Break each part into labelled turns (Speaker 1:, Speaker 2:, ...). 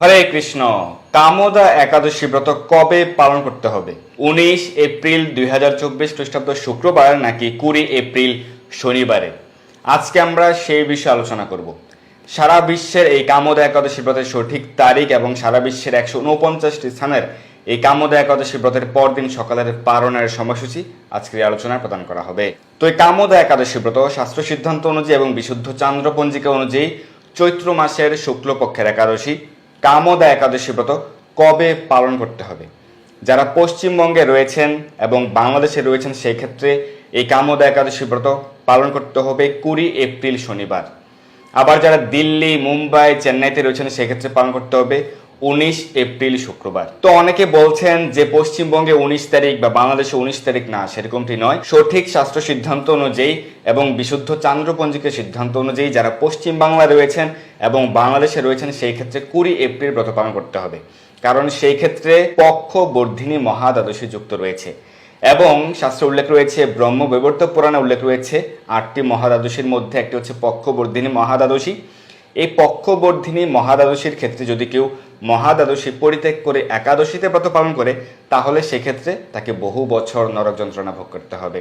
Speaker 1: হরে কৃষ্ণ। কামদা একাদশী ব্রত কবে পালন করতে হবে? উনিশ এপ্রিল দুই হাজার চব্বিশ খ্রিস্টাব্দ শুক্রবার নাকি কুড়ি এপ্রিল শনিবারে? আজকে আমরা সেই বিষয়ে আলোচনা করব। সারা বিশ্বের এই কামদা একাদশী ব্রতের সঠিক তারিখ এবং সারা বিশ্বের একশো উনপঞ্চাশটি স্থানের এই কামদা একাদশী ব্রতের পরদিন সকালের পালনের সময়সূচি আজকের আলোচনায় প্রদান করা হবে। তো এই কামদা একাদশী ব্রত শাস্ত্র সিদ্ধান্ত অনুযায়ী এবং বিশুদ্ধ চান্দ্র পঞ্জিকা অনুযায়ী চৈত্র মাসের শুক্লপক্ষের একাদশী কামদা একাদশী ব্রত কবে পালন করতে হবে। যারা পশ্চিমবঙ্গে রয়েছেন এবং বাংলাদেশে রয়েছেন সেই ক্ষেত্রে এই কামদা একাদশী ব্রত পালন করতে হবে কুড়ি এপ্রিল শনিবার। আবার যারা দিল্লি, মুম্বাই, চেন্নাইতে রয়েছেন, সেক্ষেত্রে পালন করতে হবে উনিশ এপ্রিল শুক্রবার। তো অনেকে বলছেন যে পশ্চিমবঙ্গে উনিশ তারিখ বা বাংলাদেশে উনিশ তারিখ না, সেরকমটি নয়। সঠিক শাস্ত্র সিদ্ধান্ত অনুযায়ী এবং বিশুদ্ধ চান্দ্রপঞ্জিকের সিদ্ধান্ত অনুযায়ী যারা পশ্চিম বাংলায় রয়েছেন এবং বাংলাদেশে রয়েছেন, সেই ক্ষেত্রে কুড়ি এপ্রিল ব্রত পালন করতে হবে। কারণ সেই ক্ষেত্রে পক্ষ বর্ধিনী মহাদ্বাদশী যুক্ত রয়েছে। এবং শাস্ত্রে উল্লেখ রয়েছে, ব্রহ্ম বৈবর্ত পুরাণে উল্লেখ রয়েছে, আটটি মহাদ্বাদশীর মধ্যে একটি হচ্ছে পক্ষবর্ধিনী মহাদ্বাদশী। এই পক্ষবর্ধিনী মহাদ্বাদশীর ক্ষেত্রে যদি কেউ মহাদ্বাদশী পরিত্যাগ করে একাদশীতে ব্রত পালন করে, তাহলে সেক্ষেত্রে তাকে বহু বছর নরক যন্ত্রণা ভোগ করতে হবে।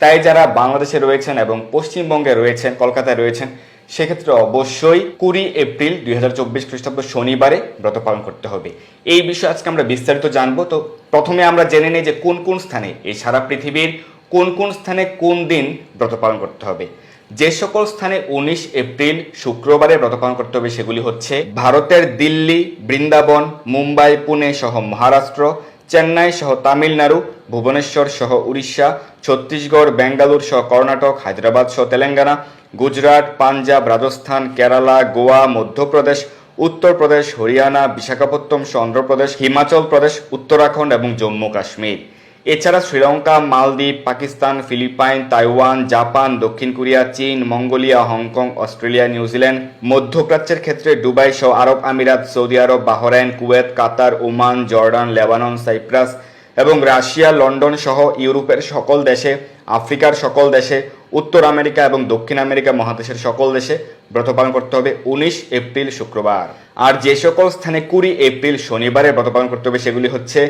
Speaker 1: তাই যারা বাংলাদেশে রয়েছেন এবং পশ্চিমবঙ্গে রয়েছেন, কলকাতায় রয়েছেন, সেক্ষেত্রে অবশ্যই কুড়ি এপ্রিল দুই হাজার চব্বিশ খ্রিস্টাব্দ শনিবারে ব্রত পালন করতে হবে। এই বিষয়ে আজকে আমরা বিস্তারিত জানব। তো প্রথমে আমরা জেনে নিই যে কোন কোন স্থানে, এই সারা পৃথিবীর কোন কোন স্থানে কোন দিন ব্রত পালন করতে হবে। যে সকল স্থানে উনিশ এপ্রিল শুক্রবারে ব্রত পালন করতে হবে সেগুলি হচ্ছে ভারতের দিল্লি, বৃন্দাবন, মুম্বাই, পুনে সহ মহারাষ্ট্র, চেন্নাই সহ তামিলনাড়ু, ভুবনেশ্বর সহ উড়িষ্যা, ছত্তিশগড়, বেঙ্গালুর সহ কর্ণাটক, হায়দ্রাবাদ সহ তেলেঙ্গানা, গুজরাট, পাঞ্জাব, রাজস্থান, কেরালা, গোয়া, মধ্যপ্রদেশ, উত্তরপ্রদেশ, হরিয়ানা, বিশাখাপত্তনম সহ অন্ধ্রপ্রদেশ, হিমাচল প্রদেশ, উত্তরাখণ্ড এবং জম্মু কাশ্মীর। এছাড়া শ্রীলঙ্কা, মালদ্বীপ, পাকিস্তান, ফিলিপাইন, তাইওয়ান, জাপান, দক্ষিণ কোরিয়া, চীন, Mongolia, Hong Kong, Australia, New Zealand, মধ্যপ্রাচ্যের ক্ষেত্রে দুবাই সহ আরব আমিরাত, সৌদি আরব, Bahrain, Kuwait, Qatar, Oman, Jordan, Lebanon, Cyprus এবং রাশিয়া, লন্ডন সহ ইউরোপের সকল দেশে, আফ্রিকার সকল দেশে, উত্তর আমেরিকা এবং দক্ষিণ আমেরিকা মহাদেশের সকল দেশে ব্রত পালন করতে হবে উনিশ এপ্রিল শুক্রবার। আর যে সকল স্থানে কুড়ি এপ্রিল শনিবারে ব্রত পালন করতে হবে সেগুলি হচ্ছে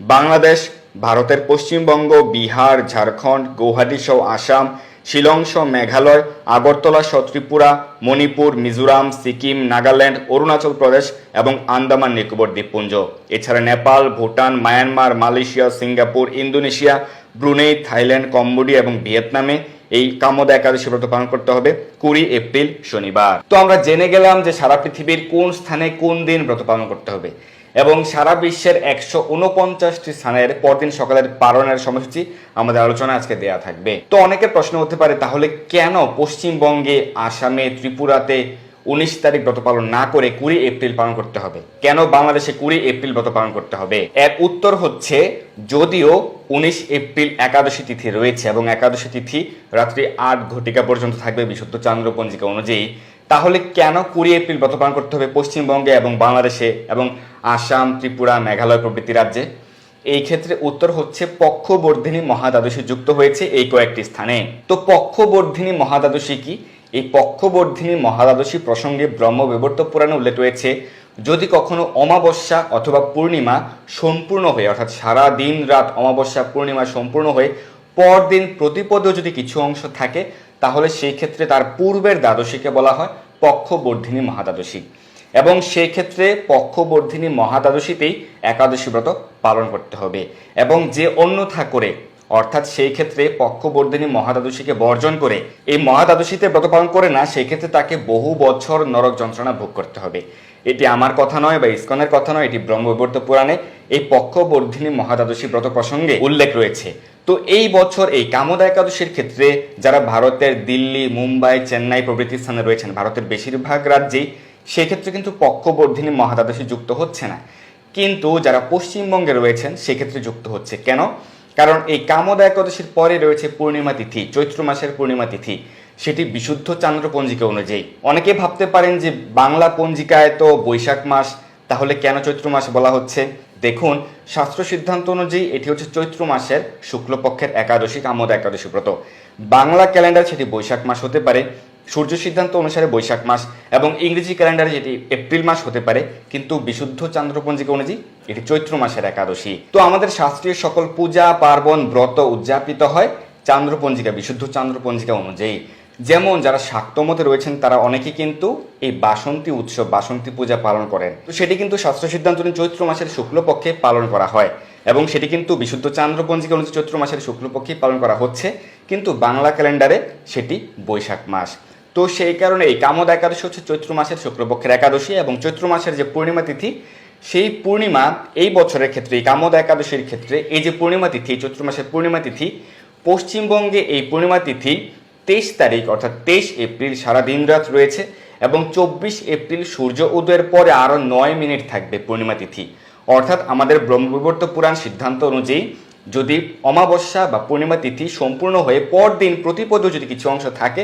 Speaker 1: বাংলাদেশ, ভারতের পশ্চিমবঙ্গ, বিহার, ঝাড়খণ্ড, গৌহাটি সহ আসাম, শিলং সহ মেঘালয়, আগরতলা সহ ত্রিপুরা, মণিপুর, মিজোরাম, সিকিম, নাগাল্যান্ড, অরুণাচল প্রদেশ এবং আন্দামান নিকোবর দ্বীপপুঞ্জ। এছাড়া Nepal, Bhutan, Myanmar, Malaysia, Singapore, Indonesia, Brunei, Thailand, Cambodia এবং ভিয়েতনামে এই কামদা একাদশী ব্রত পালন করতে হবে কুড়ি এপ্রিল শনিবার। তো আমরা জেনে গেলাম যে সারা পৃথিবীর কোন স্থানে কোন দিন ব্রত পালন করতে হবে। এবং সারা বিশ্বের একশো উনপঞ্চাশটি স্থানের পরদিন সকালের পালনের সময়সূচি আমাদের আলোচনা আজকে দেয়া থাকবে। তো অনেকের প্রশ্ন হতে পারে, তাহলে কেন পশ্চিমবঙ্গে, আসামে, ত্রিপুরাতে উনিশ তারিখ ব্রত পালন না করে কুড়ি এপ্রিল পালন করতে হবে? কেন বাংলাদেশে কুড়ি এপ্রিল ব্রত পালন করতে হবে? এর উত্তর হচ্ছে, যদিও উনিশ এপ্রিল একাদশী তিথি রয়েছে এবং একাদশী তিথি রাত্রি আট ঘটিকা পর্যন্ত থাকবে বিশুদ্ধ চান্দ্র পঞ্জিকা অনুযায়ী তাহলে কেন কুড়ি এপ্রিল ব্রত পালন করতে হবে পশ্চিমবঙ্গে এবং বাংলাদেশে এবং আসাম, ত্রিপুরা, মেঘালয় প্রভৃতি রাজ্যে? এই ক্ষেত্রে উত্তর হচ্ছে পক্ষবর্ধিনী মহাদ্বাদশী যুক্ত হয়েছে এই কয়েকটি স্থানে। তো পক্ষবর্ধিনী মহাদ্বাদশী কি? এই পক্ষবর্ধিনী মহাদ্বাদশী প্রসঙ্গে ব্রহ্ম বিবর্ত পুরাণে উল্লেখ রয়েছে, যদি কখনো অমাবস্যা অথবা পূর্ণিমা সম্পূর্ণ হয়ে, অর্থাৎ সারা দিন রাত অমাবস্যা, পূর্ণিমা সম্পূর্ণ হয়ে, পরদিন প্রতিপদেও যদি কিছু অংশ থাকে তাহলে সেই ক্ষেত্রে তার পূর্বের দ্বাদশীকে বলা হয় পক্ষবর্ধিনী মহাদ্বাদশী। এবং সেই ক্ষেত্রে পক্ষবর্ধিনী মহাদ্বাদশীতেই একাদশী ব্রত পালন করতে হবে। এবং যে অন্যথা করে, অর্থাৎ সেই ক্ষেত্রে পক্ষবর্ধিনী মহাদ্বাদশীকে বর্জন করে, এই মহাদ্বাদশীতে ব্রত পালন করে না, সেই ক্ষেত্রে তাকে বহু বছর নরক যন্ত্রণা ভোগ করতে হবে। এটি আমার কথা নয় বা ইস্কনের কথা নয়, এটি ব্রহ্মবিবর্ত পুরাণে এই পক্ষবর্ধিনী মহাদ্বাদশী ব্রত প্রসঙ্গে উল্লেখ রয়েছে। তো এই বছর এই কামদা একাদশীর ক্ষেত্রে যারা ভারতের দিল্লি, মুম্বাই, চেন্নাই প্রভৃতি স্থানে রয়েছেন, ভারতের বেশিরভাগ রাজ্যেই, সেক্ষেত্রে কিন্তু পক্ষবর্ধিনী মহাদ্বাদশী যুক্ত হচ্ছে না। কিন্তু যারা পশ্চিমবঙ্গে রয়েছেন, সেক্ষেত্রে যুক্ত হচ্ছে। কেন? কারণ এই কামদা একাদশীর পরে রয়েছে পূর্ণিমা তিথি, চৈত্র মাসের পূর্ণিমা তিথি। সেটি বিশুদ্ধ চান্দ্র পঞ্জিকা অনুযায়ী। অনেকে ভাবতে পারেন যে বাংলা পঞ্জিকায় তো বৈশাখ মাস, তাহলে কেন চৈত্র মাস বলা হচ্ছে? দেখুন, শাস্ত্র সিদ্ধান্ত অনুযায়ী এটি হচ্ছে চৈত্র মাসের শুক্লপক্ষের একাদশী, কামদ একাদশী ব্রত। বাংলা ক্যালেন্ডার সেটি বৈশাখ মাস হতে পারে, সূর্য সিদ্ধান্ত অনুসারে বৈশাখ মাস এবং ইংরেজি ক্যালেন্ডারে যেটি এপ্রিল মাস হতে পারে, কিন্তু বিশুদ্ধ চান্দ্রপঞ্জিকা অনুযায়ী এটি চৈত্র মাসের একাদশী। তো আমাদের শাস্ত্রীয় সকল পূজা, পার্বণ, ব্রত উদযাপিত হয় চান্দ্রপঞ্জিকা, বিশুদ্ধ চান্দ্রপঞ্জিকা অনুযায়ী। যেমন যারা শাক্তমতে রয়েছেন, তারা অনেকে কিন্তু এই বাসন্তী উৎসব, বাসন্তী পূজা পালন করেন। তো সেটি কিন্তু শাস্ত্র সিদ্ধান্ত চৈত্র মাসের শুক্লপক্ষে পালন করা হয় এবং সেটি কিন্তু বিশুদ্ধ চান্দ্রপঞ্জিকা অনুযায়ী চৈত্র মাসের শুক্লপক্ষে পালন করা হচ্ছে। কিন্তু বাংলা ক্যালেন্ডারে সেটি বৈশাখ মাস। তো সেই কারণে এই কামদ একাদশী হচ্ছে চৈত্র মাসের শুক্লপক্ষের একাদশী এবং চৈত্র মাসের যে পূর্ণিমা তিথি, সেই পূর্ণিমা এই বছরের ক্ষেত্রে, এই কামদ একাদশীর ক্ষেত্রে এই যে পূর্ণিমা তিথি, চৈত্র মাসের পূর্ণিমা তিথি, পশ্চিমবঙ্গে এই পূর্ণিমা তিথি তেইশ তারিখ, অর্থাৎ তেইশ এপ্রিল সারা দিন রাত রয়েছে এবং চব্বিশ এপ্রিল সূর্য উদয়ের পরে আরও নয় মিনিট থাকবে পূর্ণিমা তিথি। অর্থাৎ আমাদের ব্রহ্মবিবর্ত পুরাণ সিদ্ধান্ত অনুযায়ী যদি অমাবস্যা বা পূর্ণিমা তিথি সম্পূর্ণ হয়ে পরদিন প্রতিপদ যদি কিছু অংশ থাকে,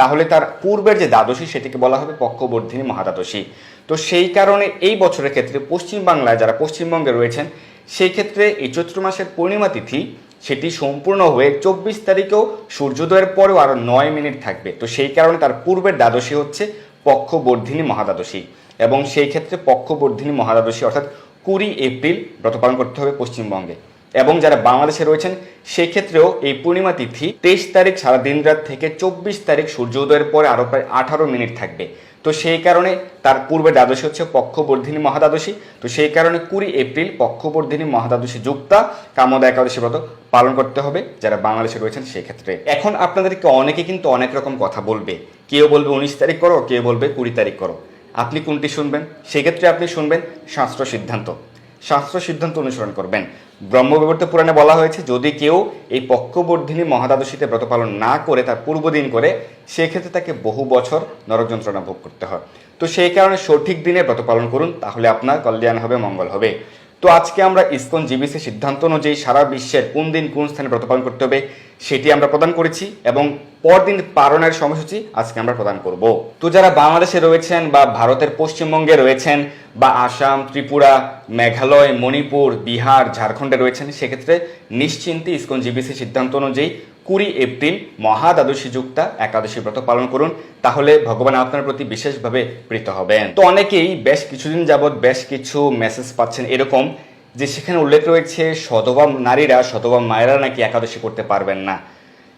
Speaker 1: তাহলে তার পূর্বের যে দ্বাদশী সেটিকে বলা হবে পক্ষবর্ধিনী মহাদ্বাদশী। তো সেই কারণে এই বছরের ক্ষেত্রে পশ্চিমবাংলায় যারা পশ্চিমবঙ্গে রয়েছেন, সেই ক্ষেত্রে এই চৈত্র মাসের পূর্ণিমা তিথি সেটি সম্পূর্ণ হয়ে চব্বিশ তারিখেও সূর্যোদয়ের পরেও আরও নয় মিনিট থাকবে। তো সেই কারণে তার পূর্বের দ্বাদশী হচ্ছে পক্ষবর্ধিনী মহাদ্বাদশী এবং সেই ক্ষেত্রে পক্ষবর্ধিনী মহাদ্বাদশী অর্থাৎ কুড়ি এপ্রিল ব্রত পালন করতে হবে পশ্চিমবঙ্গে। এবং যারা বাংলাদেশে রয়েছেন সেই ক্ষেত্রেও এই পূর্ণিমা তিথি তেইশ তারিখ সারা দিন রাত থেকে চব্বিশ তারিখ সূর্য উদয়ের পরে আরও প্রায় আঠারো মিনিট থাকবে। তো সেই কারণে তার পূর্বে দ্বাদশী হচ্ছে পক্ষবর্ধিনী মহাদ্বাদশী। তো সেই কারণে কুড়ি এপ্রিল পক্ষবর্ধিনী মহাদ্বাদশী যুক্তা কামদা একাদশী ব্রত পালন করতে হবে, যারা বাংলাদেশে রয়েছেন সেই ক্ষেত্রে এখন আপনাদেরকে অনেকে কিন্তু অনেক রকম কথা বলবে। কেউ বলবে উনিশ তারিখ করো, কেউ বলবে কুড়ি তারিখ করো। আপনি কোনটি শুনবেন? সেক্ষেত্রে আপনি শুনবেন শাস্ত্র সিদ্ধান্ত। শাস্ত্র সিদ্ধান্ত অনুসরণ করবেন। ব্রহ্মবিবর্ত পুরাণে বলা হয়েছে, যদি কেউ এই পক্ষবর্ধিনী মহাদাদশীতে ব্রত পালন না করে তার পূর্বদিন করে, সেক্ষেত্রে তাকে বহু বছর নরক যন্ত্রণা ভোগ করতে হয়। তো সেই কারণে সঠিক দিনে ব্রত পালন করুন, তাহলে আপনার কল্যাণ হবে, মঙ্গল হবে। তো আজকে আমরা ইস্কন জিবিসি সিদ্ধান্ত অনুযায়ী সারা বিশ্বের কোন দিন কোন স্থানে ব্রত পালন করতে হবে সেটি আমরা প্রদান করেছি এবং পরদিন পালনের সময়সূচি আজকে আমরা প্রদান করব। তো যারা বাংলাদেশে রয়েছেন বা ভারতের পশ্চিমবঙ্গে রয়েছেন বা আসাম, ত্রিপুরা, মেঘালয়, মণিপুর, বিহার, ঝাড়খণ্ডে রয়েছেন, সেক্ষেত্রে নিশ্চিন্তে ইসকন জিবিসি সিদ্ধান্ত অনুযায়ী কুড়ি এপ্রিল মহাদ্বাদশী যুক্তা একাদশী ব্রত পালন করুন, তাহলে ভগবান আপনার প্রতি বিশেষভাবে প্রীত হবেন। তো অনেকেই বেশ কিছুদিন যাবৎ বেশ কিছু মেসেজ পাচ্ছেন এরকম যে সেখানে উল্লেখ রয়েছে সধবা নারীরা সধবা মায়েরা নাকি একাদশী করতে পারবেন না।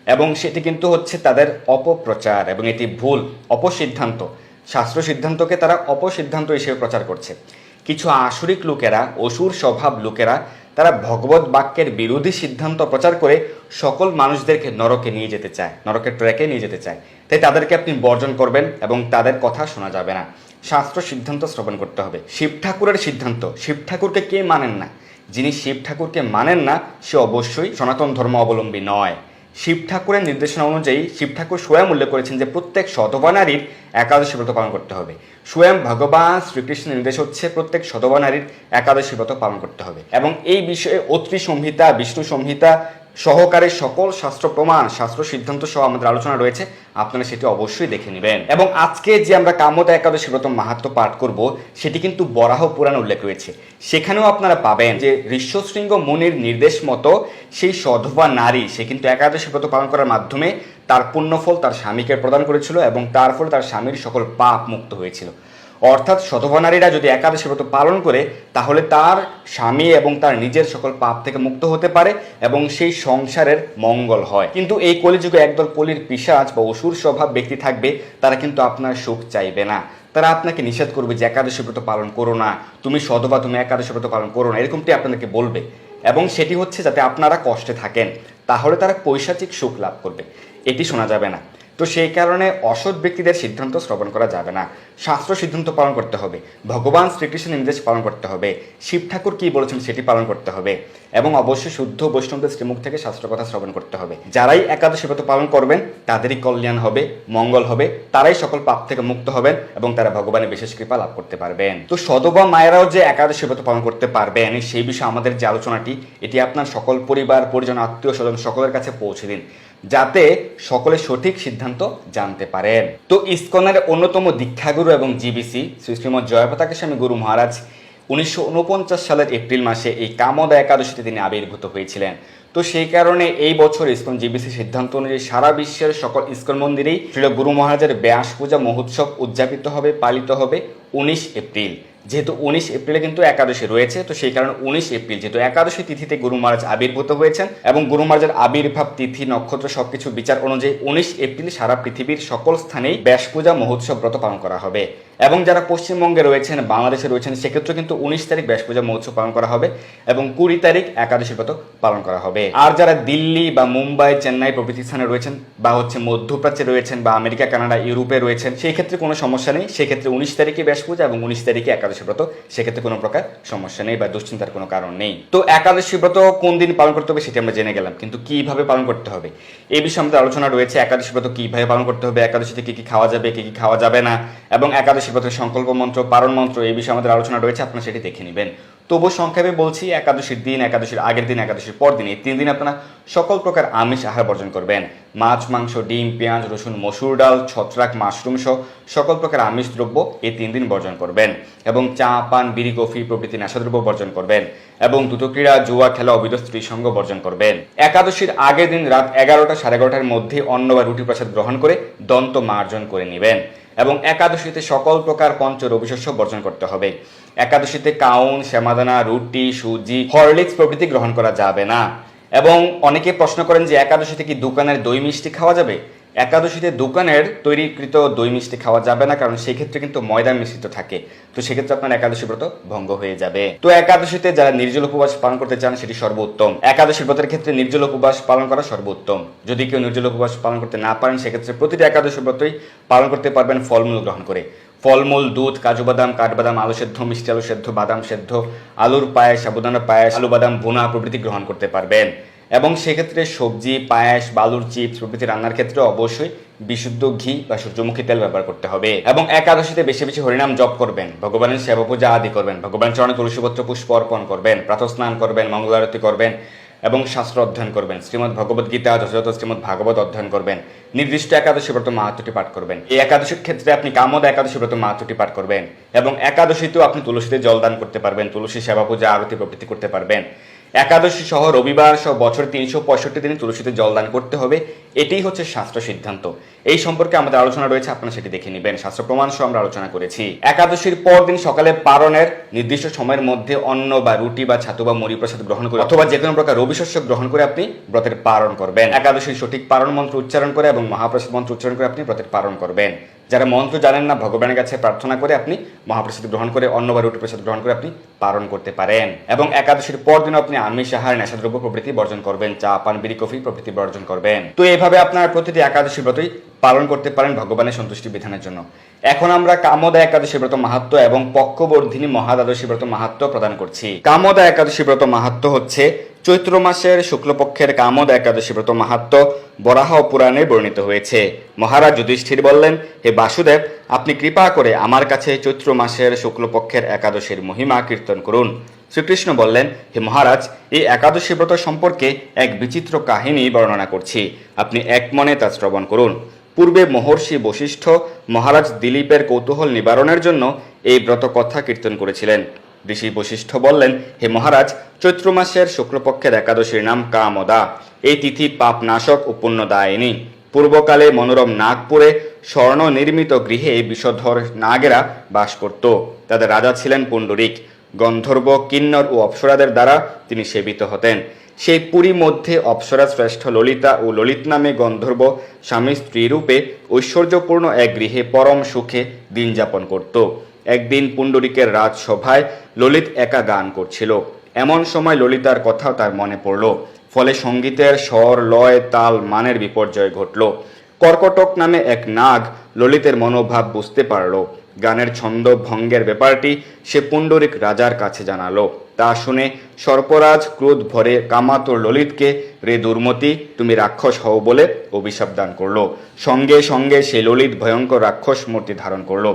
Speaker 1: এবং সেটি কিন্তু হচ্ছে তাদের অপপ্রচার এবং এটি ভুল, অপসিদ্ধান্ত। শাস্ত্র সিদ্ধান্তকে তারা অপসিদ্ধান্ত হিসেবে প্রচার করছে। কিছু আসরিক লোকেরা, অসুর স্বভাব লোকেরা, তারা ভগবত বাক্যের বিরোধী সিদ্ধান্ত প্রচার করে সকল মানুষদেরকে নরকে নিয়ে যেতে চায়, নরকের ট্র্যাকে নিয়ে যেতে চায়। তাই তাদেরকে আপনি বর্জন করবেন এবং তাদের কথা শোনা যাবে না। শাস্ত্র সিদ্ধান্ত শ্রবণ করতে হবে। শিব ঠাকুরের সিদ্ধান্ত। শিব ঠাকুরকে কে মানেন না? যিনি শিব ঠাকুরকে মানেন না, সে অবশ্যই সনাতন ধর্ম অবলম্বী নয়। শিব ঠাকুরের নির্দেশনা অনুযায়ী শিব ঠাকুর স্বয়ং উল্লেখ করেছেন যে প্রত্যেক সধবা নারীর একাদশী ব্রত পালন করতে হবে। স্বয়ং ভগবান শ্রীকৃষ্ণের নির্দেশ হচ্ছে প্রত্যেক সধবা নারীর একাদশী ব্রত পালন করতে হবে। এবং এই বিষয়ে অত্রি সংহিতা বিষ্ণু সংহিতা সহকারে সকল শাস্ত্র প্রমাণ, শাস্ত্র সিদ্ধান্ত সহ আমাদের আলোচনা রয়েছে, আপনারা সেটি অবশ্যই দেখে নেবেন। এবং আজকে যে আমরা কামতা একাদশী ব্রত মাহাত্ম পাঠ করব, সেটি কিন্তু বরাহ পুরাণ উল্লেখ রয়েছে। সেখানেও আপনারা পাবেন যে ঋষ্যশৃঙ্গ মুনির নির্দেশ মতো সেই সধবা নারী, সে কিন্তু একাদশী ব্রত পালন করার মাধ্যমে তার পুণ্যফল তার স্বামীকে প্রদান করেছিল এবং তার ফলে তার স্বামীর সকল পাপ মুক্ত হয়েছিল। অর্থাৎ সধবা নারীরা যদি একাদশী ব্রত পালন করে, তাহলে তার স্বামী এবং তার নিজের সকল পাপ থেকে মুক্ত হতে পারে এবং সেই সংসারের মঙ্গল হয়। কিন্তু এই কলিযুগে একদল কলির পিসাজ বা অসুর স্বভাব ব্যক্তি থাকবে, তারা কিন্তু আপনার সুখ চাইবে না। তারা আপনাকে নিষেধ করবে যে, একাদশী ব্রত পালন করো না। তুমি সধবা তুমি একাদশী ব্রত পালন করো না। এরকমটি আপনাদেরকে বলবে। এবং সেটি হচ্ছে যাতে আপনারা কষ্টে থাকেন, তাহলে তারা পৈশাচিক সুখ লাভ করবে। এটি শোনা যাবে না। তো সেই কারণে অসৎ ব্যক্তিদের সিদ্ধান্ত শ্রবণ করা যাবে না। শাস্ত্র সিদ্ধান্ত পালন করতে হবে। ভগবান শ্রীকৃষ্ণ নির্দেশ পালন করতে হবে। শিব ঠাকুর কী বলেছেন সেটি পালন করতে হবে এবং অবশ্যই শুদ্ধ বৈষ্ণবদের শ্রীমুখ থেকে শাস্ত্র কথা শ্রবণ করতে হবে। যারাই একাদশী ব্রত পালন করবেন, তাদেরই কল্যাণ হবে, মঙ্গল হবে, তারাই সকল পাপ থেকে মুক্ত হবেন এবং তারা ভগবানের বিশেষ কৃপা লাভ করতে পারবেন। তো সদবা মায়েরাও যে একাদশী ব্রত পালন করতে পারবেন সেই বিষয়ে আমাদের যে আলোচনাটি, এটি আপনার সকল পরিবার, পরিজন আত্মীয় স্বজন সকলের কাছে পৌঁছে দিন। যাতে সকলে সঠিক সিদ্ধান্ত জানতে পারেন। তো ইস্কনের অন্যতম দীক্ষাগুরু এবং জিবিসি শ্রী শ্রীমৎ জয়প্রতাকে স্বামী গুরু মহারাজ উনিশশো উনপঞ্চাশ সালের এপ্রিল মাসে এই কামদা একাদশীতে তিনি আবির্ভূত হয়েছিলেন। তো সেই কারণে এই বছর ইসকন জিবিসি সিদ্ধান্ত অনুযায়ী সারা বিশ্বের সকল ইসকন মন্দিরেই শ্রী গুরু মহারাজের ব্যাস পূজা মহোৎসব উদযাপিত হবে, পালিত হবে উনিশ এপ্রিল। যেহেতু উনিশ এপ্রিলে কিন্তু একাদশী রয়েছে, তো সেই কারণে উনিশ এপ্রিল যেহেতু একাদশী তিথিতে গুরু মহারাজ আবির্ভূত হয়েছেন এবং গুরু মহারাজের আবির্ভাব তিথি, নক্ষত্র সবকিছু বিচার অনুযায়ী উনিশ এপ্রিল সারা পৃথিবীর সকল স্থানেই ব্যাস পূজা মহোৎসব ব্রত পালন করা হবে। এবং যারা পশ্চিমবঙ্গে রয়েছেন, বাংলাদেশে রয়েছেন সেক্ষেত্রে কিন্তু উনিশ তারিখ ব্যাস পূজা মহোৎসব পালন করা হবে এবং কুড়ি তারিখ একাদশী ব্রত পালন করা হবে। আর যারা দিল্লি বা মুম্বাই, চেন্নাই প্রভৃতি স্থানে রয়েছেন বা হচ্ছে মধ্যপ্রাচ্যে রয়েছেন বা আমেরিকা, কানাডা, ইউরোপে রয়েছেন, সেই ক্ষেত্রে কোনো সমস্যা নেই। সেক্ষেত্রে উনিশ তারিখে ব্যাস পূজা এবং উনিশ তারিখে একাদশী ব্রত সেক্ষেত্রে কোনো প্রকার সমস্যা নেই বা দুশ্চিন্তার কোনো কারণ নেই। তো একাদশী ব্রত কোন দিন পালন করতে হবে সেটা আমরা জেনে গেলাম, কিন্তু কীভাবে পালন করতে হবে? এই বিষয়ে আমাদের আলোচনা রয়েছে, একাদশী ব্রত কীভাবে পালন করতে হবে, একাদশীতে কি কি খাওয়া যাবে, কি কি খাওয়া যাবে না, এবং একাদশী ব্রতের সংকল্প মন্ত্র, পারণ মন্ত্র এই বিষয়ে আমাদের আলোচনা রয়েছে, আপনারা সেটি দেখে নেবেন। তবু সংক্ষেপে বলছি, একাদশীর দিন, একাদশীর আগের দিন, একাদশীর পর দিন, এই তিন দিন আপনারা সকল প্রকার আমিষ আহার বর্জন করবেন। মাছ, মাংস, ডিম, পেঁয়াজ, রসুন, মসুর ডাল, ছত্রাক, মাশরুম সহ সকল প্রকার আমিষ দ্রব্য এই তিন দিন বর্জন করবেন এবং চা, পান, বিড়ি, কফি, প্রভৃতি নেশাদ্রব্য বর্জন করবেন এবং দুটো ক্রীড়া জুয়া, খেলা অবৈধ স্ত্রী সঙ্গ বর্জন করবেন। একাদশীর আগের দিন রাত এগারোটা সাড়ে এগারোটার মধ্যে অন্ন বা রুটি প্রসাদ গ্রহণ করে দন্ত মার্জন করে নেবেন এবং একাদশীতে সকল প্রকার পঞ্চ রবিশস্য বর্জন করতে হবে। একাদশীতে কাউন, শ্যামাদানা, রুটি, সুজি, হরলিক্স প্রভৃতি গ্রহণ করা যাবে না। এবং অনেকে প্রশ্ন করেন যে একাদশীতে কি দোকানের দই মিষ্টি খাওয়া যাবে? একাদশীতে দোকানের তৈরিকৃত দই মিষ্টি খাওয়া যাবে না, কারণ সেই ক্ষেত্রে কিন্তু ময়দা মিশ্রিত থাকে। তো সেক্ষেত্রে আপনার একাদশী ব্রত ভঙ্গ হয়ে যাবে। তো একাদশীতে যারা নির্জল উপবাস পালন করতে চান, সেটি সর্বোত্তম। একাদশী ব্রতের ক্ষেত্রে নির্জল উপবাস পালন করা সর্বোত্তম। যদি কেউ নির্জল উপবাস পালন করতে না পারেন, সেক্ষেত্রে প্রতিটি একাদশী ব্রতই পালন করতে পারবেন ফলমূল গ্রহণ করে। ফলমূল, দুধ, কাজু বাদাম, কাঠবাদাম, আলু সেদ্ধ, মিষ্টি আলু সেদ্ধ, বাদাম সেদ্ধ, আলুর পায়েস সাবুদানা পায়েস, আলু বাদাম, ভুনা প্রভৃতি গ্রহণ করতে পারবেন। এবং সেক্ষেত্রে সবজি, পায়েস, বালুর চিপস প্রভৃতি রান্নার ক্ষেত্রে অবশ্যই বিশুদ্ধ ঘি বা সূর্যমুখী তেল ব্যবহার করতে হবে। এবং একাদশীতে বেশি বেশি হরিনাম জপ করবেন, ভগবানের সেবা পূজা আদি করবেন, ভগবান চরণে তুলসীপত্র পুষ্প অর্পণ করবেন, প্রাতঃস্নান করবেন, মঙ্গলারতি করবেন। এবং শাস্ত্র অধ্যয়ন করবেন। শ্রীমদ ভগবত গীতা যথাযথ শ্রীমদ ভাগবত অধ্যয়ন করবেন। নির্দিষ্ট একাদশী ব্রত মাহাত্মটি পাঠ করবেন। এই একাদশীর ক্ষেত্রে আপনি কামদ একাদশী ব্রত মাহাত্মটি পাঠ করবেন এবং একাদশীতেও আপনি তুলসীতে জলদান করতে পারবেন, তুলসী সেবা পূজা, আরতি প্রভৃতি করতে পারবেন। একাদশী সহ রবিবার সহ বছর তিনশো পঁয়ষট্টি দিনে তুলসীতে জলদান করতে হবে। এটাই হচ্ছে শাস্ত্র সিদ্ধান্ত। এই সম্পর্কে আমাদের আলোচনা রয়েছে, আপনারা সেটি দেখে নেবেন। শাস্ত্র প্রমাণ সহ আমরা আলোচনা করেছি। একাদশীর পর দিন সকালে পারণের নির্দিষ্ট সময়ের মধ্যে অন্ন বা রুটি বা ছাতু বা মুড়ি প্রসাদ গ্রহণ করে অথবা যে কোনো প্রকার রবি শস্য গ্রহণ করে আপনি ব্রতের পালন করবেন। একাদশীর সঠিক পারণ মন্ত্র উচ্চারণ করে এবং মহাপ্রসাদ মন্ত্র উচ্চারণ করে আপনি ব্রতের পালন করবেন। যারা মন্ত্র জানেন না, ভগবানের কাছে প্রার্থনা করে আপনি মহাপ্রসাদ গ্রহণ করে অন্ন বা রুটি প্রসাদ গ্রহণ করে আপনি পালন করতে পারেন। এবং একাদশীর পর দিনও আপনি আমিষ, আহার, নেশাদ্রব্য প্রভৃতি বর্জন করবেন। চা, পান, বিড়ি, কফি প্রভৃতি বর্জন করবেন। তো এইভাবে আপনার প্রতিটি একাদশী ব্রতই পালন করতে পারেন ভগবানের সন্তুষ্টি বিধানের জন্য। এখন আমরা কামদা একাদশী ব্রত মাহাত্ম এবং পক্ষবর্ধিনী মহাদ্বাদশী ব্রত মাহাত্ম প্রদান করছি। কামদা একাদশী ব্রত মাহাত্ম হচ্ছে চৈত্র মাসের শুক্লপক্ষের কামদ একাদশী ব্রত মাহাত্ম বরাহ পুরাণে বর্ণিত হয়েছে। মহারাজ যুধিষ্ঠির বললেন, হে বাসুদেব, আপনি কৃপা করে আমার কাছে চৈত্র মাসের শুক্লপক্ষের একাদশীর মহিমা কীর্তন করুন। শ্রীকৃষ্ণ বললেন, হে মহারাজ, এই একাদশী ব্রত সম্পর্কে এক বিচিত্র কাহিনী বর্ণনা করছি। আপনি এক মনে তা শ্রবণ করুন। পূর্বে মহর্ষি বশিষ্ঠ মহারাজ দিলীপের কৌতূহল নিবারণের জন্য এই ব্রত কথা কীর্তন করেছিলেন। ঋষি বশিষ্ঠ বললেন, হে মহারাজ, চৈত্র মাসের শুক্লপক্ষের একাদশীর নাম কামদা। এই তিথি পাপ নাশক ও পুণ্যদায়িনী। পূর্বকালে মনোরম নাগপুরে স্বর্ণ নির্মিত গৃহে বিষধর নাগেরা বাস করত। তাদের রাজা ছিলেন পুণ্ডরিক। গন্ধর্ব, কিন্নর ও অপ্সরাদের দ্বারা তিনি সেবিত হতেন। সেই পুরী মধ্যে অপ্সরা শ্রেষ্ঠ ললিতা ও ললিত নামে গন্ধর্ব স্বামী স্ত্রী রূপে ঐশ্বর্যপূর্ণ এক গৃহে পরম সুখে দিন যাপন করত। একদিন পুণ্ডরিকের রাজসভায় ললিত একা গান করছিল। এমন সময় ললিতার কথা তার মনে পড়ল। ফলে সঙ্গীতের স্বর, লয়, তাল, মানের বিপর্যয় ঘটল। কর্কটক নামে এক নাগ ললিতের মনোভাব বুঝতে পারল। গানের ছন্দ ভঙ্গের ব্যাপারটি সে পুণ্ডরিক রাজার কাছে জানালো। তা শুনে সর্পরাজ ক্রোধ ভরে কামাতুর ললিতকে, রে দুর্মতি, তুমি রাক্ষস হও বলে অভিশাপ দান করল। সঙ্গে সঙ্গে সে ললিত ভয়ঙ্কর রাক্ষস মূর্তি ধারণ করল।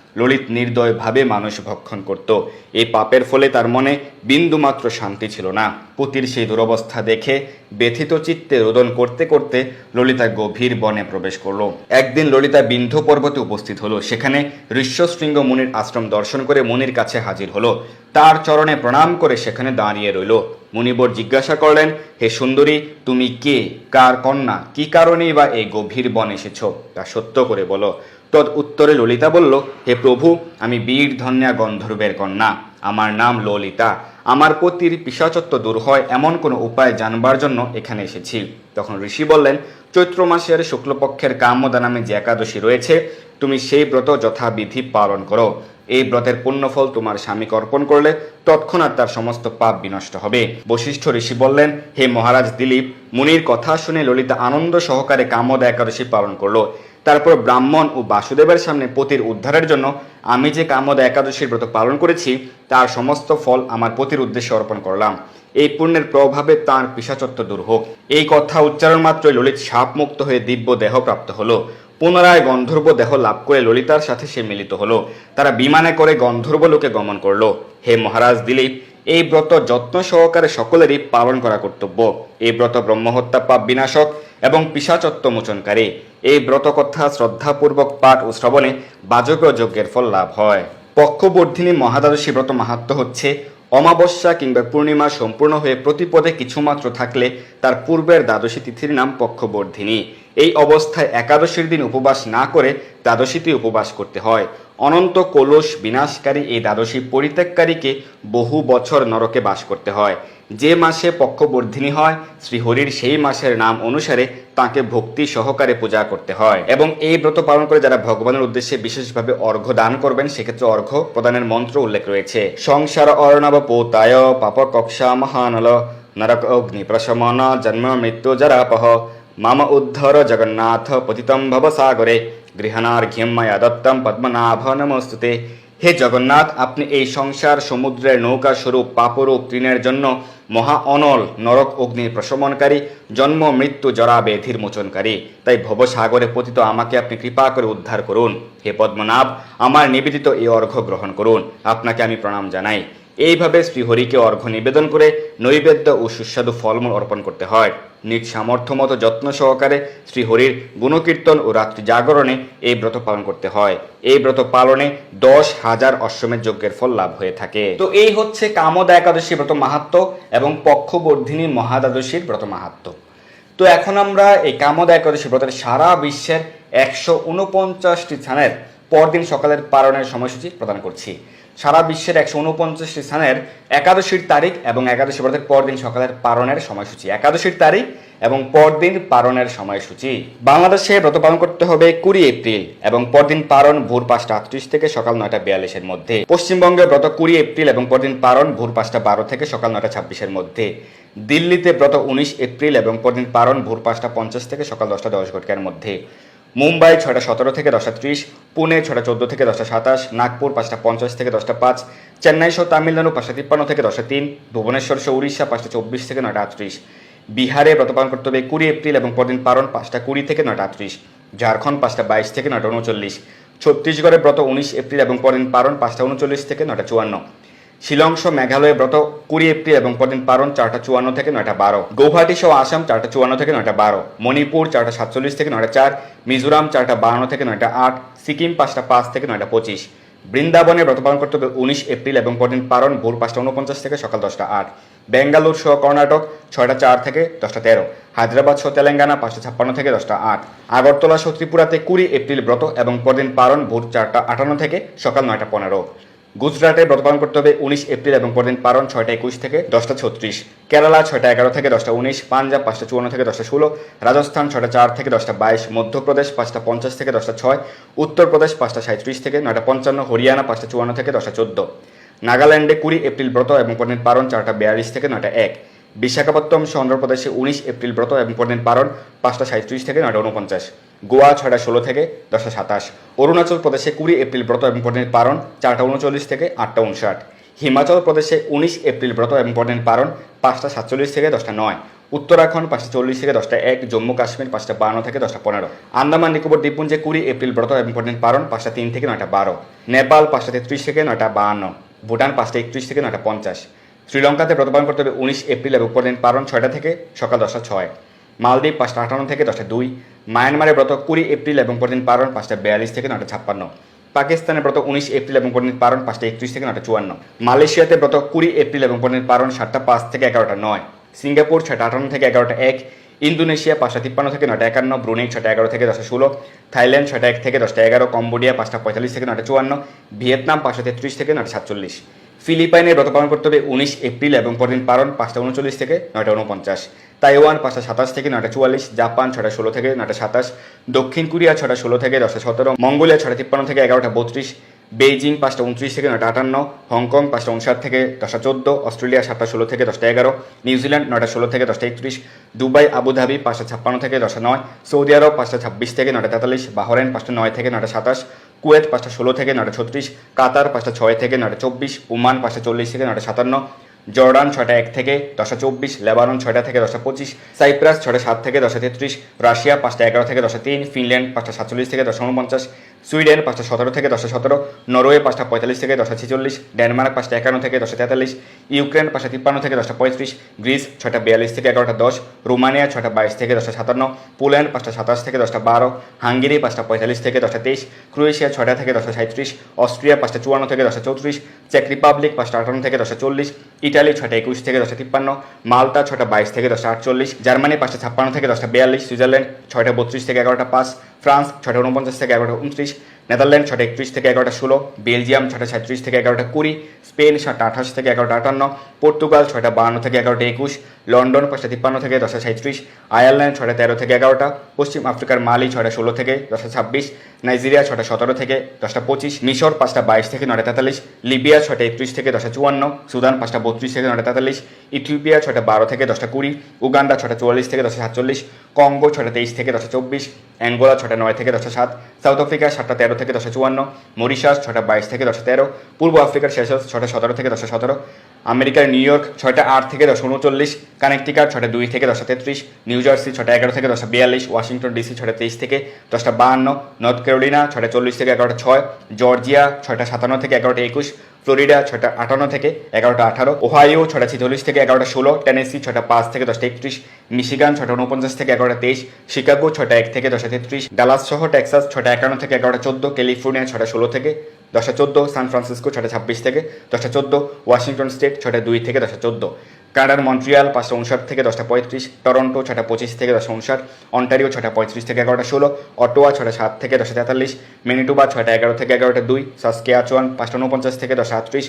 Speaker 1: ললিত নির্দয়ভাবে মানুষ ভক্ষণ করত। এই পাপের ফলে তার মনে বিন্দুমাত্র শান্তি ছিল না। পতির সেই দুরবস্থা দেখে ব্যথিত চিত্তে রোদন করতে করতে ললিতা গভীর বনে প্রবেশ করল। একদিন ললিতা বিন্ধু পর্বতে উপস্থিত হলো। সেখানে ঋষ্যশৃঙ্গ মুনির আশ্রম দর্শন করে মুনির কাছে হাজির হলো। তার চরণে প্রণাম করে সেখানে দাঁড়িয়ে রইল। মুনিবর জিজ্ঞাসা করলেন, হে সুন্দরী, তুমি কে? কার কন্যা? কি কারণেই বা এই গভীর বন এসেছ? তা সত্য করে বলো। তদ উত্তরে ললিতা বলল, হে প্রভু, আমি বীর ধন্যা গন্ধর্বের কন্যা। আমার নাম ললিতা। আমার পতির পিসাচত্ব দূর হয়, এমন কোনো উপায় জানবার জন্য এখানে এসেছি। তখন ঋষি বললেন, চৈত্র মাসের শুক্লপক্ষের কামদা নামে যে একাদশী রয়েছে, তুমি সেই ব্রত যথাবিধি পালন করো। এই ব্রতের পুণ্যফল তোমার স্বামীকে অর্পণ করলে তৎক্ষণাৎ তার সমস্ত পাপ বিনষ্ট হবে। বশিষ্ঠ ঋষি বললেন, হে মহারাজ দিলীপ, মুনির কথা শুনে ললিতা আনন্দ সহকারে কামদা একাদশী পালন করল। তারপর ব্রাহ্মণ ও বাসুদেবের সামনে পতির উদ্ধারের জন্য আমি যে কামদা একাদশীর ব্রত পালন করেছি, তার সমস্ত ফল আমার পতির উদ্দেশ্যে অর্পণ করলাম। এই পুণ্যের প্রভাবে তাঁর পিসাচত্ব দূর হোক। এই কথা উচ্চারণ মাত্রই ললিত সাপমুক্ত হয়ে দিব্য দেহ প্রাপ্ত হলো। পুনরায় গন্ধর্ব দেহ লাভ করে ললিতার সাথে সে মিলিত হলো। তারা বিমানে করে গন্ধর্ব লোকে গমন করল। হে মহারাজ দিলীপ এই ব্রত যত্ন সহকারে সকলেরই পালন করা কর্তব্য। এই ব্রত ব্রহ্মহত্যা, পাপ বিনাশক এবং পিসাচত্ব মোচনকারী। এই ব্রত কথা শ্রদ্ধাপূর্বক পাঠ ও শ্রবণে বাজপেয় যজ্ঞের ফল লাভ হয়। পক্ষবর্ধিনী মহাদ্বাদশী ব্রত মাহাত্ম হচ্ছে, অমাবস্যা কিংবা পূর্ণিমা সম্পূর্ণ হয়ে প্রতিপদে কিছুমাত্র থাকলে তার পূর্বের দ্বাদশী তিথির নাম পক্ষবর্ধিনী। এই অবস্থায় একাদশীর দিন উপবাস না করে দ্বাদশীতে উপবাস করতে হয়। অনন্ত কলস বিনাশকারী এই দ্বাদশী পরিত্যাগকারীকে বহু বছর নরকে বাস করতে হয়। যে মাসে পক্ষবর্ধিনী হয়, শ্রীহরির সেই মাসের নাম অনুসারে তাকে ভক্তি সহকারে পূজা করতে হয়। এবং এই ব্রত পালন করে যারা ভগবানের উদ্দেশ্যে বিশেষভাবে অর্ঘ্য দান করবেন, সেক্ষেত্রে অর্ঘ্য প্রদানের মন্ত্র উল্লেখ রয়েছে। সংসার অর্ণব পোতায় পাপ কক্ষা মহানল, নরক অগ্নি প্রশমন জন্ম মৃত্যু জরাপহ মাম উদ্ধর জগন্নাথ পতিতম ভব সাগরে গৃহণার্ঘ্যম মায়া দত্তম পদ্মনাভ নমস্তুতে হে জগন্নাথ আপনি এই সংসার সমুদ্রের নৌকা স্বরূপ পাপরূপ তৃণের জন্য মহা অনল নরক অগ্নি প্রশমনকারী জন্ম মৃত্যু জরা ব্যাধির মোচনকারী তাই ভবসাগরে পতিত আমাকে আপনি কৃপা করে উদ্ধার করুন। হে পদ্মনাভ, আমার নিবেদিত এই অর্ঘ্য গ্রহণ করুন। আপনাকে আমি প্রণাম জানাই। এইভাবে শ্রীহরিকে অর্ঘ্য নিবেদন করে নৈবেদ্য ও সুস্বাদু ফলমূল অর্পণ করতে হয়। নিজ সামর্থ্য মতো যত্ন সহকারে শ্রীহরির গুণকীর্তন ও রাত্রি জাগরণে এই ব্রত পালন করতে হয়। এই ব্রত পালনে দশ হাজার অশ্বমের যজ্ঞের ফল লাভ হয়ে থাকে। তো এই হচ্ছে কামদা একাদশী ব্রত মাহাত্ম এবং পক্ষবর্ধিনী মহাদ্বাদশীর ব্রত মাহাত্ম। তো এখন আমরা এই কামদা একাদশী ব্রতের সারা বিশ্বের একশো উনপঞ্চাশটি স্থানের পরদিন সকালের পালনের সময়সূচি প্রদান করছি। সারা বিশ্বের একশো উনপঞ্চাশটি স্থানের একাদশীর তারিখ এবং একাদশী ব্রতের পরদিন সকালের পালনের সময়সূচি। একাদশীর তারিখ এবং পরদিন পালনের সময়সূচি। বাংলাদেশে ব্রত পালন করতে হবে কুড়ি এপ্রিল এবং পরদিন পালন ভোর পাঁচটা আটত্রিশ থেকে সকাল নয়টা বিয়াল্লিশের মধ্যে। পশ্চিমবঙ্গে ব্রত কুড়ি এপ্রিল এবং পরদিন পালন ভোর পাঁচটা বারো থেকে সকাল নয়টা ছাব্বিশের মধ্যে। দিল্লিতে ব্রত উনিশ এপ্রিল এবং পরদিন পালন ভোর পাঁচটা পঞ্চাশ থেকে সকাল দশটা দশ ঘটিকার মধ্যে। মুম্বাই ছটা সতেরো থেকে দশটা ত্রিশ, পুনে ছটা চোদ্দ থেকে দশটা সাতাশ, নাগপুর পাঁচটা পঞ্চাশ থেকে দশটা পাঁচ, চেন্নাই সহ তামিলনাড়ু পাঁচটা তিপ্পান্ন থেকে দশটা তিন, ভুবনেশ্বর সহ উড়িষ্যা পাঁচটা চব্বিশ থেকে নয়টা আটত্রিশ, বিহারে ব্রত পালন করতে হবে কুড়ি এপ্রিল এবং পরদিন পালন পাঁচটা কুড়ি থেকে নয়টা আটত্রিশ, ঝাড়খণ্ড পাঁচটা বাইশ থেকে নয়টা উনচল্লিশ, ছত্তিশগড়ে ব্রত উনিশ এপ্রিল এবং পরদিন পালন পাঁচটা উনচল্লিশ থেকে নয়টা চুয়ান্ন শিলং সহ মেঘালয়ে ব্রত কুড়ি এপ্রিল এবং পরদিন পালন চারটা চুয়ান্ন থেকে নয়টা বারো। গৌহাটি সহ আসাম চারটা চুয়ান্ন থেকে নয়টা বারো। মণিপুর চারটা সাতচল্লিশ থেকে নয়টা চার। মিজোরাম চারটা বাহান্ন থেকে নয়টা আট। সিকিম পাঁচটা পাঁচ থেকে নয়টা পঁচিশ। বৃন্দাবনে ব্রত পালন করতে হবে উনিশ এপ্রিল এবং পরদিন পালন ভোর পাঁচটা উনপঞ্চাশ থেকে সকাল দশটা আট। বেঙ্গালুর সহ কর্ণাটক ছয়টা চার থেকে দশটা তেরো। হায়দ্রাবাদ সহ তেলেঙ্গানা পাঁচটা ছাপ্পান্ন থেকে দশটা আট। আগরতলা সহ ত্রিপুরাতে কুড়ি এপ্রিল ব্রত এবং পরদিন পালন ভোর চারটা আটান্ন থেকে সকাল নয়টা পনেরো। গুজরাটে ব্রত পালন করতে হবে উনিশ এপ্রিল এবং পরদিন পালন ছয়টা একুশ থেকে দশটা ছত্রিশ। কেরালা ছয়টা এগারো থেকে দশটা উনিশ, পাঞ্জাব পাঁচটা চুয়ান্ন থেকে দশটা ষোলো, রাজস্থান ছয়টা চার থেকে দশটা বাইশ, মধ্যপ্রদেশ পাঁচটা পঞ্চাশ থেকে দশটা ছয়, উত্তরপ্রদেশ পাঁচটা সাঁত্রিশ থেকে নয়টা পঞ্চান্ন, হরিয়ানা পাঁচটা চুয়ান্ন থেকে দশটা চোদ্দ। নাগাল্যান্ডে কুড়ি এপ্রিল ব্রত এবং পরদিন পালন চারটা বিয়াল্লিশ থেকে নয়টা এক। বিশাখাপত্তম সহ অন্ধ্রপ্রদেশে উনিশ এপ্রিল ব্রত এবং পরদিন পালন পাঁচটা সাঁত্রিশ থেকে নয়টা উনপঞ্চাশ গোয়া ছয়টা ষোলো থেকে দশটা সাতাশ। অরুণাচল প্রদেশে কুড়ি এপ্রিল ব্রত এবং পরদিন পালন, চারটা উনচল্লিশ থেকে আটটা উনষাট। হিমাচল প্রদেশে উনিশ এপ্রিল ব্রত এবং পরদিন পালন, পাঁচটা সাতচল্লিশ থেকে দশটা নয়। উত্তরাখণ্ড পাঁচটা চল্লিশ থেকে দশটা এক, জম্মু কাশ্মীর পাঁচটা বান্ন থেকে দশটা পনেরো। আন্দামান, নিকোবর, দ্বীপপুঞ্জে কুড়ি এপ্রিল ব্রত ইম্পর্টেন্ট পারণ পাঁচটা তিন থেকে নয়টা বারো। নেপাল পাঁচটা তেত্রিশ থেকে নয়টা বাহান্ন। ভুটান পাঁচটা একত্রিশ থেকে নয়টা পঞ্চাশ। শ্রীলঙ্কাতে ব্রত পালন করতে হবে উনিশ এপ্রিল এবং ইম্পর্টেন্ট পারণ ছয়টা থেকে সকাল দশটা ছয়। মালদ্বীপ পাঁচটা আটান্ন থেকে দশটা দুই। মায়ানমারে ব্রত কুড়ি এপ্রিল এবং প্রতিদিন পারণ পাঁচটা বিয়াল্লিশ থেকে নটা ছাপ্পান্ন। পাকিস্তানের ব্রত উনিশ এপ্রিল এবং প্রতিদিন পারণ পাঁচটা একত্রিশ থেকে নটা চুয়ান্ন। মালয়েশিয়াতে ব্রত কুড়ি এপ্রিল এবং প্রতিদিন পারণ সাতটা পাঁচ থেকে এগারোটা নয়। সিঙ্গাপুর ছটা আটান্ন থেকে এগারোটা এক। ইন্দোনেশিয়া পাঁচটা তিপ্পান্ন থেকে নটা একান্ন। ব্রুনেই ছটা এগারো থেকে দশটা ষোলো। থাইল্যান্ড ছটা এক থেকে দশটা এগারো। কম্বোডিয়া পাঁচটা পঁয়তাল্লিশ থেকে নটা চুয়ান্ন। ভিয়েতনাম পাঁচটা তেত্রিশ থেকে নটা সাতচল্লিশ। ফিলিপাইনের ব্রত পালন করতে হবে উনিশ এপ্রিল এবং পরদিন পারণ পাঁচটা উনচল্লিশ থেকে নয়টা উনপঞ্চাশ। তাইওয়ান পাঁচটা সাতাশ থেকে নয়টা চুয়াল্লিশ, জাপান ছটা ষোলো থেকে নয়টা সাতাশ, দক্ষিণ কোরিয়া ছটা ষোলো থেকে দশটা সতেরো, মঙ্গোলিয়া ছটা তিপ্পান্ন থেকে এগারোটা বত্রিশ, বেইজিং পাঁচটা উনত্রিশ থেকে নয়টা আটান্ন, হংকং পাঁচটা উনষাট থেকে দশটা চোদ্দ, অস্ট্রেলিয়া সাতটা ষোলো থেকে দশটা এগারো নিউজিল্যান্ড নয়টা ষোলো থেকে দশটা একত্রিশ, দুবাই, আবুধাবি পাঁচটা ছাপ্পান্ন থেকে দশটা নয়, সৌদি আরব পাঁচটা ছাব্বিশ থেকে নয়টা তেতাল্লিশ বাহরেন পাঁচটা নয় থেকে নয়টা সাতাশ, কুয়েত পাঁচটা ষোলো থেকে নয়টা ছত্রিশ, কাতার পাঁচটা ছয় থেকে নয়টা চব্বিশ, ওমান পাঁচটা চল্লিশ থেকে নয়টা সাতান্ন জর্ডান ছয়টা এক থেকে দশটা চব্বিশ, লেবানন ছয়টা থেকে দশটা পঁচিশ, সাইপ্রাস ছয়টা সাত থেকে দশটা তেত্রিশ, রাশিয়া পাঁচটা এগারো থেকে দশটা তিন, ফিনল্যান্ড পাঁচটা সাতচল্লিশ থেকে দশটা উনপঞ্চাশ সুইডেন পাঁচটা সতেরো থেকে দশটা সতেরো নরওয়ে পাঁচটা পঁয়তাল্লিশ থেকে দশটা ছেচল্লিশ ডেনমার্ক পাঁচটা একান্ন থেকে দশটা তেতাল্লিশ ইউক্রেন পাঁচটা তিপ্পান্ন থেকে দশটা পঁয়ত্রিশ গ্রিস ছটা বিয়াল্লিশ থেকে এগারোটা দশ রোমানিয়া ছটা বাইশ থেকে দশটা সাতান্ন পোল্যান্ড পাঁচটা সাতাশ থেকে দশটা বারো হাঙ্গেরি পাঁচটা পঁয়তাল্লিশ থেকে দশটা তেইশ ক্রোয়েশিয়া ছটা থেকে দশটা সাঁত্রিশ অস্ট্রিয়া পাঁচটা চুয়ান্ন থেকে দশটা চৌত্রিশ চেক রিপাবলিক পাঁচটা আটান্ন থেকে দশটা চল্লিশ ইটালি ছটা একুশ থেকে দশটা তিপ্পান্ন মালটা ছটা বাইশ থেকে দশটা আটচল্লিশ জার্মানি পাঁচটা ছাপ্পান্ন থেকে দশটা বিয়াল্লিশ সুইজারল্যান্ড ছয়টা বত্রিশ থেকে এগারোটা পাঁচ ফ্রান্স ছটা উনপঞ্চাশ থেকে এগারোটা উনত্রিশ। নেদারল্যান্ড ছটা একত্রিশ থেকে এগারোটা ষোলো, বেলজিয়াম ছটা সাঁত্রিশ থেকে এগারোটা কুড়ি, স্পেন সাতটা আঠাশ থেকে এগারোটা আটান্ন, পর্তুগাল ছয়টা বাহান্ন থেকে এগারোটা একুশ, লন্ডন পাঁচটা তিপ্পান্ন থেকে দশটা সাঁত্রিশ, আয়ারল্যান্ড ছটা তেরো থেকে এগারোটা, পশ্চিম আফ্রিকার মালি ছটা ষোলো থেকে দশটা ছাব্বিশ, নাইজেরিয়া ছটা সতেরো থেকে দশটা পঁচিশ, মিশর পাঁচটা বাইশ থেকে নটা তেতাল্লিশ, লিবিয়া ছটা একত্রিশ থেকে দশটা চুয়ান্ন, সুদান পাঁচটা বত্রিশ থেকে নটা তেতাল্লিশ, ইথিওপিয়া ছটা বারো থেকে দশটা কুড়ি, উগান্ডা ছটা চুয়াল্লিশ থেকে দশটা সাতচল্লিশ, কঙ্গো ছটা তেইশ থেকে দশটা চব্বিশ, অ্যাঙ্গোলা ছটা নয় থেকে দশটা সাত, সাউথ আফ্রিকা সাতটা তেরো থেকে দশটা চুয়ান্ন, মরিশাস ছটা বাইশ থেকে দশটা তেরো, পূর্ব আফ্রিকার শেষ ছটা সতেরো থেকে দশটা সতেরো, আমেরিকার নিউ ইয়র্ক ছয়টা আট থেকে দশটা উনচল্লিশ কানেকটিকার ছটা দুই থেকে দশটা তেত্রিশ, নিউ জার্সি ছটা এগারো থেকে দশটা বিয়াল্লিশ, ওয়াশিংটন ডিসি ছটা তেইশ থেকে দশটা বাহান্ন, নর্থ ক্যারোলিনা ছটা চল্লিশ থেকে এগারোটা ছয়, জর্জিয়া ছয়টা সাতান্ন থেকে এগারোটা একুশ ফ্লোরিডা ছটা আটান্ন থেকে এগারোটা আঠারো, ওহাইও ছটা ছিচল্লিশ থেকে এগারোটা ষোলো, টেনেসি ছটা পাঁচ থেকে দশটা একত্রিশ, মিশিগান ছটা উনপঞ্চাশ থেকে এগারোটা তেইশ, শিকাগো ছটা এক থেকে দশটা তেত্রিশ, ডালাস সহ টেক্সাস ছটা একান্ন থেকে এগারোটা চোদ্দ, ক্যালিফোর্নিয়া ছটা ষোলো থেকে দশটা চোদ্দ, সান ফ্রান্সিসকো ছটা ছাব্বিশ থেকে দশটা চোদ্দ, ওয়াশিংটন স্টেট ছটা দুই থেকে দশটা চোদ্দ। কানাডার মন্ট্রিয়াল পাঁচটা উনষাট থেকে দশটা পঁয়ত্রিশ, টরন্টো ছটা পঁচিশ থেকে দশটা উনষাট, অন্টারিও ছটা পঁয়ত্রিশ থেকে এগারোটা ষোলো, অটোয়া ছটা সাত থেকে দশটা তেতাল্লিশ, মেনিটুবা ছটা এগারো থেকে এগারোটা দুই সাসকে সাসকেয়াচুয়ান পাঁচটা উনপঞ্চাশ থেকে দশটা আটত্রিশ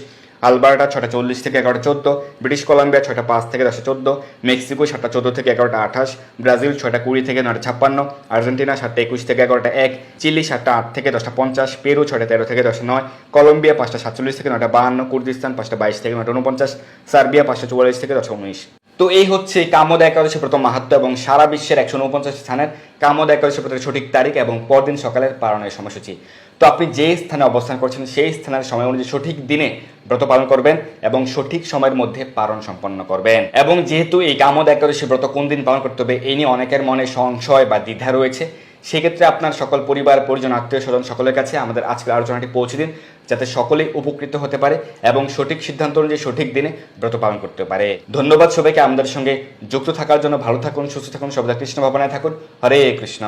Speaker 1: আলবার্টা ছটা চল্লিশ থেকে এগারোটা চোদ্দ, ব্রিটিশ কলাম্বিয়া ছটা পাঁচ থেকে দশটা চোদ্দ, মেক্সিকো সাতটা চোদ্দ থেকে এগারোটা আঠাশ, ব্রাজিল ছটা কুড়ি থেকে নটা ছাপ্পান্ন, আর্জেন্টিনা সাতটা একুশ থেকে এগারোটা এক, চিলি সাতটা আট থেকে দশটা পঞ্চাশ, পেরু ছটা তেরো থেকে দশটা নয়, কলম্বিয়া পাঁচটা সাতচল্লিশ থেকে নটা বাহান্ন, কুর্দিস্তান পাঁচটা বাইশ থেকে নটা উনপঞ্চাশ, সার্বিয়া পাঁচটা চুয়াল্লিশ থেকে দশটা উনিশ। তো এই হচ্ছে কামদ একাদশী প্রথম মাহাত্ম এবং সারা বিশ্বের একশো উনপঞ্চাশ স্থানের কামদ একাদশী প্রথম সঠিক তারিখ এবং পরদিন সকালের পালনের সময়সূচি। তো আপনি যে স্থানে অবস্থান করছেন, সেই স্থানের সময় অনুযায়ী সঠিক দিনে ব্রত পালন করবেন এবং সঠিক সময়ের মধ্যে পালন সম্পন্ন করবেন। এবং যেহেতু এই কামদ একাদশী ব্রত কোন দিন পালন করতে হবে, এই নিয়ে অনেকের মনে সংশয় বা দ্বিধা রয়েছে। সেক্ষেত্রে আপনার সকল পরিবার, পরিজন, আত্মীয় স্বজন সকলের কাছে আমাদের আজকের আলোচনাটি পৌঁছে দিন, যাতে সকলেই উপকৃত হতে পারে এবং সঠিক সিদ্ধান্ত অনুযায়ী সঠিক দিনে ব্রত পালন করতে পারে। ধন্যবাদ সবাইকে আমাদের সঙ্গে যুক্ত থাকার জন্য। ভালো থাকুন, সুস্থ থাকুন সবাই কৃষ্ণ ভাবনায় থাকুন। হরে কৃষ্ণ।